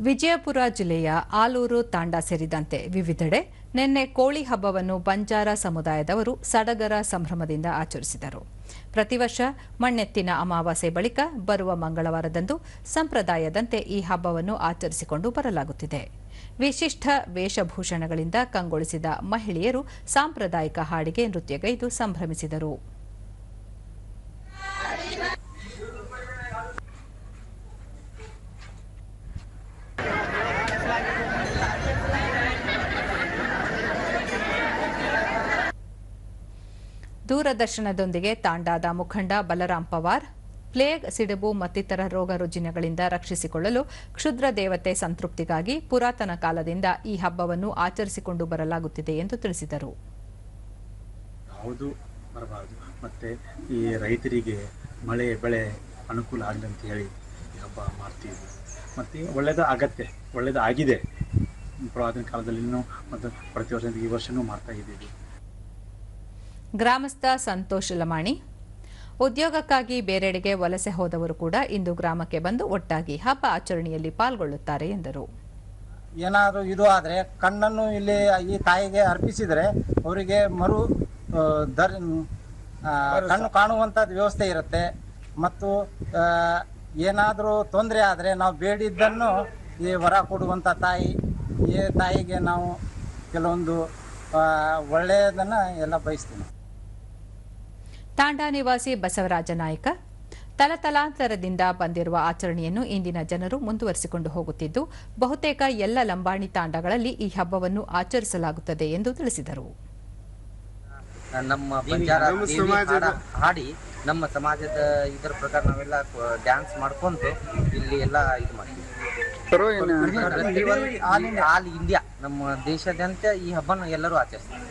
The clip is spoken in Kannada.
ವಿಜಯಪುರ ಜಿಲ್ಲೆಯ ಆಲೂರು ತಾಂಡ ಸೇರಿದಂತೆ ವಿವಿಧೆಡೆ ನಿನ್ನೆ ಕೋಳಿ ಹಬ್ಬವನ್ನು ಬಂಜಾರ ಸಮುದಾಯದವರು ಸಡಗರ ಸಂಭ್ರಮದಿಂದ ಆಚರಿಸಿದರು. ಪ್ರತಿ ವರ್ಷ ಮಣ್ಣೆತ್ತಿನ ಅಮಾವಾಸ್ಯೆ ಬಳಿಕ ಬರುವ ಮಂಗಳವಾರದಂದು ಸಂಪ್ರದಾಯದಂತೆ ಈ ಹಬ್ಬವನ್ನು ಆಚರಿಸಿಕೊಂಡು ಬರಲಾಗುತ್ತಿದೆ. ವಿಶಿಷ್ಟ ವೇಷಭೂಷಣಗಳಿಂದ ಕಂಗೊಳಿಸಿದ ಮಹಿಳೆಯರು ಸಾಂಪ್ರದಾಯಿಕ ಹಾಡಿಗೆ ನೃತ್ಯಗೈದು ಸಂಭ್ರಮಿಸಿದರು. ದೂರದರ್ಶನದೊಂದಿಗೆ ತಾಂಡಾದ ಮುಖಂಡ ಬಲರಾಮ್ ಪವಾರ್, ಪ್ಲೇಗ್, ಸಿಡುಬು ಮತ್ತಿತರ ರೋಗ ರುಜಿನಗಳಿಂದ ರಕ್ಷಿಸಿಕೊಳ್ಳಲು ಕ್ಷುದ್ರ ದೇವತೆ ಸಂತೃಪ್ತಿಗಾಗಿ ಪುರಾತನ ಕಾಲದಿಂದ ಈ ಹಬ್ಬವನ್ನು ಆಚರಿಸಿಕೊಂಡು ಬರಲಾಗುತ್ತಿದೆ ಎಂದು ತಿಳಿಸಿದರು. ಬರಬಾರದು. ಮತ್ತು ಈ ರೈತರಿಗೆ ಮಳೆ, ಬೆಳೆ ಅನುಕೂಲ ಆಗಲಿ ಅಂತ ಹೇಳಿ ಈ ಹಬ್ಬ ಮಾಡ್ತೀವಿ. ಮತ್ತೆ ಒಳ್ಳೆಯದು ಅಗತ್ಯ ಒಳ್ಳೆಯದು ಆಗಿದೆ. ಪುರಾತನ ಕಾಲದಲ್ಲಿನೂ ಮತ್ತು ಪ್ರತಿ ವರ್ಷ ಈ ವರ್ಷವೂ ಮಾಡ್ತಾ ಇದ್ದೀವಿ. ಗ್ರಾಮಸ್ಥ ಸಂತೋಷ್ ಲಮಾಣಿ. ಉದ್ಯೋಗಕ್ಕಾಗಿ ಬೇರೆಡೆಗೆ ವಲಸೆ ಹೋದವರು ಕೂಡ ಇಂದು ಗ್ರಾಮಕ್ಕೆ ಬಂದು ಒಟ್ಟಾಗಿ ಹಬ್ಬ ಆಚರಣೆಯಲ್ಲಿ ಪಾಲ್ಗೊಳ್ಳುತ್ತಾರೆ ಎಂದರು. ಏನಾದರೂ ಇದು ಆದರೆ ಕಣ್ಣನ್ನು ಇಲ್ಲಿ ಈ ತಾಯಿಗೆ ಅರ್ಪಿಸಿದರೆ ಅವರಿಗೆ ಮರು ದರ್ ಆ, ಕಣ್ಣು ಕಾಣುವಂಥದ್ದು ವ್ಯವಸ್ಥೆ ಇರುತ್ತೆ. ಮತ್ತು ಏನಾದರೂ ತೊಂದರೆ ಆದರೆ ನಾವು ಬೇಡಿದ್ದನ್ನು ಈ ವರ ಕೊಡುವಂಥ ತಾಯಿ ಈ ತಾಯಿಗೆ ನಾವು ಕೆಲವೊಂದು ಆ, ಒಳ್ಳೆಯದನ್ನು ಎಲ್ಲ ಬಯಸ್ತೀವಿ. ತಾಂಡಾ ನಿವಾಸಿ ಬಸವರಾಜ ನಾಯಕ ತಲತಲಾಂತರದಿಂದ ಬಂದಿರುವ ಆಚರಣೆಯನ್ನು ಇಂದಿನ ಜನರು ಮುಂದುವರಿಸಿಕೊಂಡು ಹೋಗುತ್ತಿದ್ದು ಬಹುತೇಕ ಎಲ್ಲ ಲಂಬಾಣಿ ತಾಂಡಗಳಲ್ಲಿ ಈ ಹಬ್ಬವನ್ನು ಆಚರಿಸಲಾಗುತ್ತದೆ ಎಂದು ತಿಳಿಸಿದರು. ನಮ್ಮ ಬಂಜಾರ ಹಾಡ ನಮ್ಮ ಸಮಾಜದ ಇದರ ಪ್ರಕಾರ ನಾವೆಲ್ಲ ಡ್ಯಾನ್ಸ್ ಮಾಡ್ಕೊಂಡು ಇಲ್ಲಿ ಎಲ್ಲ ಇದು ಮಾಡ್ತೀವಿ. ಆಲ್ ಇಂಡಿಯಾ ನಮ್ಮ ದೇಶಾದ್ಯಂತ ಈ ಹಬ್ಬನ ಎಲ್ಲರೂ ಆಚರಿಸ್ತಾರೆ.